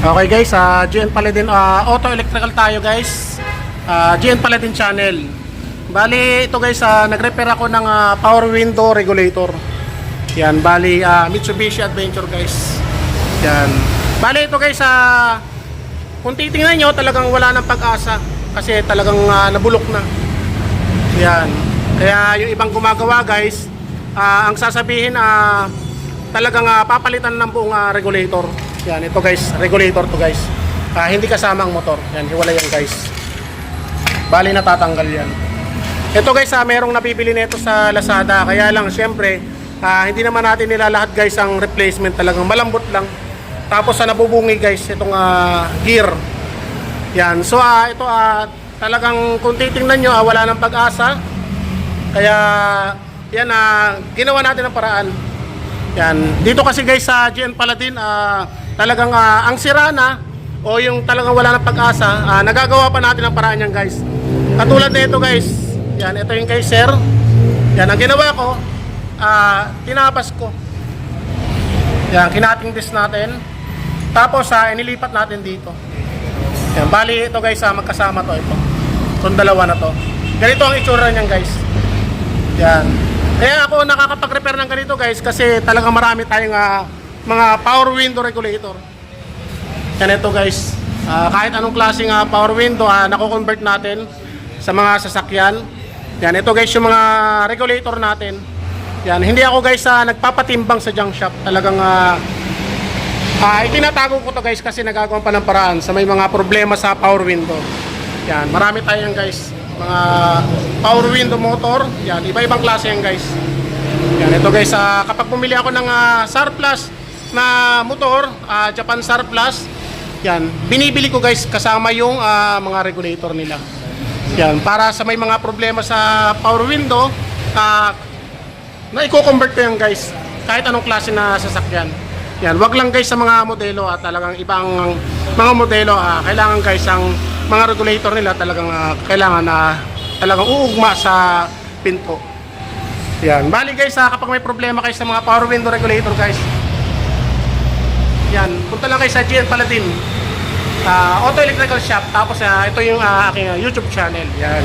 Okay guys, uh, GN Paladin ah, Auto Electrical tayo guys. Ah, GN Paladin channel. Bali ito guys, ah, nag-repair ako ng ah, power window regulator. Yan, bali ah, Mitsubishi Adventure guys. Yan. Bali ito guys, ah, kung titingnan nyo talagang wala ng pag-asa kasi talagang ah, nabulok na. Yan. Kaya yung ibang gumagawa guys, ah, ang sasabihin ah, talagang ah, papalitan ng buong ah, regulator. Yan, ito guys, regulator to guys. Ah, hindi kasama ang motor. Yan, hiwalay yan guys. Bali natatanggal yan. Ito guys, ah, merong nabibili nito sa Lazada. Kaya lang, syempre, ah, hindi naman natin nila lahat guys ang replacement. Talagang malambot lang. Tapos sa nabubungi guys, itong ah, gear. Yan. So ah, ito ah, talagang kung titingnan nyo, ah, wala ng pag-asa. Kaya yan ah, ginawa natin ang paraan. Yan. Dito kasi guys sa GN Paladin, ah, talagang ah, ang sira na o yung talagang wala ng pag-asa, ah, nagagawa pa natin ang paraan yan guys. Katulad nito guys. Yan, ito yung kay sir. Yan, ang ginawa ko, ah, tinapas ko. Yan, kinating this natin. Tapos ah, inilipat natin dito. Yan, bali ito guys, ah, magkasama to ito. Itong dalawa na to. Ganito ang itsura niyan guys. Yan. Kaya ako nakakapag-repair ng ganito guys kasi talagang marami tayong ah, mga power window regulator. Yan ito guys. Ah, kahit anong klaseng ah, power window, ah, nako-convert natin sa mga sasakyan. Yan, ito guys yung mga regulator natin. Yan, hindi ako guys ah, nagpapatimbang sa junk shop. Talagang ah, Ah, itinatago ko to guys kasi nagagawa pa ng paraan sa may mga problema sa power window. Yan, marami tayong guys. Mga power window motor. Yan, iba-ibang klase yan guys. Yan, ito guys, ah, kapag bumili ako ng ah, SAR Plus na motor, ah, Japan SAR Plus, yan, binibili ko guys kasama yung ah, mga regulator nila. Yan, para sa may mga problema sa power window, ah, na i-convert ko yan guys. Kahit anong klase na sasakyan. Yan. Wag lang guys sa mga modelo at talagang ibang mga modelo ah, kailangan guys ang mga regulator nila talagang ah, kailangan na talagang uugma sa pinto. Yan. Bali guys ah, kapag may problema kayo sa mga power window regulator guys yan punta lang kayo sa GN Paladin ah, Auto Electrical Shop tapos ah, ito yung ah, aking ah, YouTube channel yan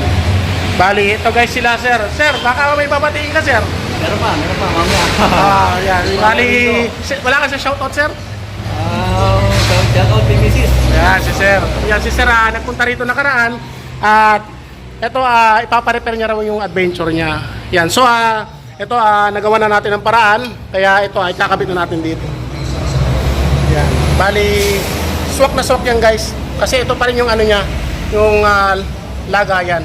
bali ito guys sila sir sir baka may babatiin ka sir Meron pa, meron pa, mamaya. Ah, yan. Bali, wala ka sa shoutout, sir? Ah, shout out kay Mrs. Yan, si sir. Yan, si sir, ah, nagpunta rito nakaraan. At, ito, ah, ipapa-repair niya raw yung adventure niya. Yan, so, ah, ito, ah, nagawa na natin ang paraan. Kaya ito, ay kakabit na natin dito. Yan. Bali, swak na swak yan, guys. Kasi ito pa rin yung ano niya, yung ah, lagayan.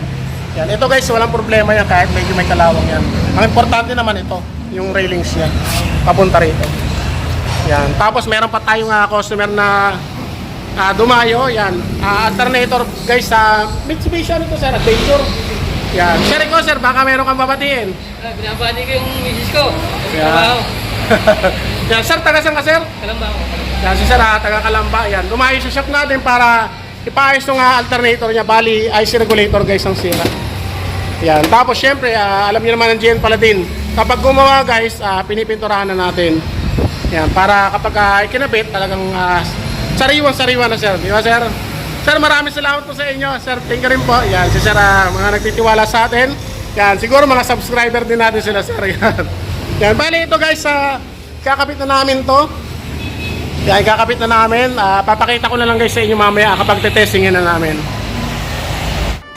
Yan, ito guys, walang problema yan kahit medyo may kalawang yan. Ang importante naman ito, yung railings niya, papunta rito. Yan. Tapos meron pa tayong uh, customer na ah, dumayo, yan. Ah, alternator guys sa Mitsubishi ano to sir, Adventure. Yan. Sir ko sir, baka meron kang babatiin. Binabati ko yung Mrs. ko. Yeah. Yan, sir, taga saan ka sir? Kalamba. Yan, si sir ah, taga Kalamba. Yan, dumayo sa shop natin para ipaayos yung ah, alternator niya. Bali, IC regulator guys ang sira. Yan, tapos syempre, ah, alam niyo naman ang GN Paladin. Kapag gumawa guys, ah, pinipinturahan na natin. Yan, para kapag ah, ikinabit, talagang ah, sariwan-sariwan na sir. Di ba sir? Sir, maraming salamat po sa inyo. Sir, thank you rin po. Yan, si sir, ah, mga nagtitiwala sa atin. Yan, siguro mga subscriber din natin sila sir. Yan, yan bali ito guys, ah, kakabit na namin to. Yan, kakabit na namin. Ah, papakita ko na lang guys sa inyo mamaya kapag tetestingin na namin.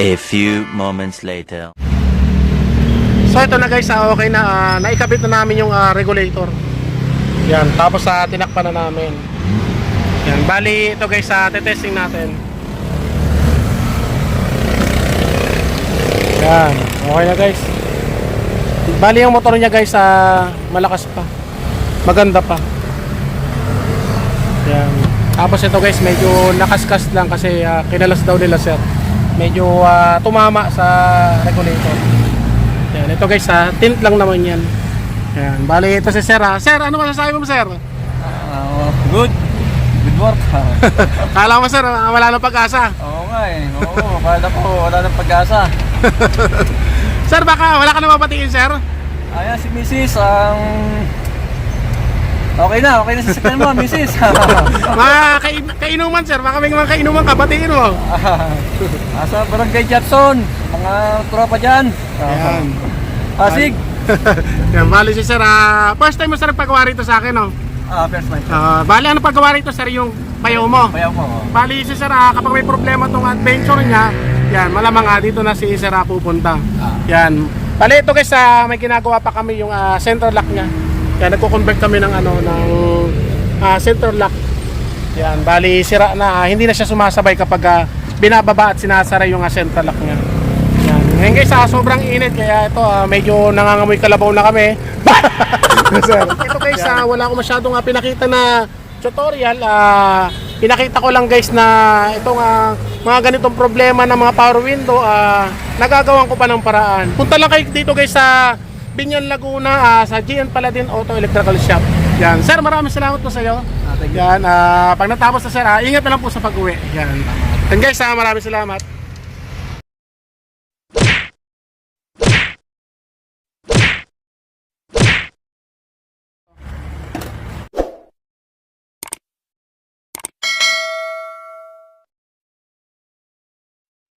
A few moments later. So ito na guys, ah, okay na. ah, naikabit na namin yung ah, regulator. Yan, tapos sa tinakpan na namin. Yan, bali ito guys, sa tetesting natin. Yan, okay na guys. Bali yung motor niya guys, ah, malakas pa. Maganda pa. Yan. Tapos ito guys, medyo nakaskas lang kasi ah, kinalas daw nila sir. Medyo ah, tumama sa regulator. Yan, ito guys ha, tint lang naman yan. Yan, bali ito si Sir ha. Sir, ano masasabi mo Sir? Ah, good. Good work. Kala mo Sir, ah, wala nang pag-asa. Oo nga eh. Oo, kala ko wala nang pag-asa. Sir, baka wala ka na mapatingin Sir? Ayan si Mrs. ang Okay na, okay na sa sakyan mo, misis. mga kain kainuman sir, baka may mga kainuman ka, batiin mo. Asa Barangay Jackson, mga tropa dyan. Ayan. Pasig. Yan, bali si sir, ah, first time mo sir paggawa rito sa akin, no? Ah, first time. Ah, bali ano paggawa rito sir, yung payaw mo? Bayaw mo. oh. Bali si sir, ah, kapag may problema tong adventure niya, yan, malamang ah, dito na si sir ah, pupunta. Yan. Bali ito guys, ah, may ginagawa pa kami yung ah, center lock niya. Yan, nagko-convert kami ng ano, ng ah, center lock. Yan, bali sira na, ah, hindi na siya sumasabay kapag ah, binababa at sinasara yung ah, center lock niya. Yan. Ngayon guys, ah, sobrang init kaya ito ah, medyo nangangamoy kalabaw na kami. Sir, ito guys, ah, wala ko masyadong ah, pinakita na tutorial. Ah, pinakita ko lang guys na itong ah, mga ganitong problema ng mga power window, ah, nagagawan ko pa ng paraan. Punta lang kayo dito guys sa Binyan Laguna, ah, sa GN Paladin Auto Electrical Shop. Yan. Sir, maraming salamat po sa iyo. Ah. Yan, ah, pag natapos na sir, ah, ingat na lang po sa pag-uwi. Yan. And guys, ah, maraming salamat.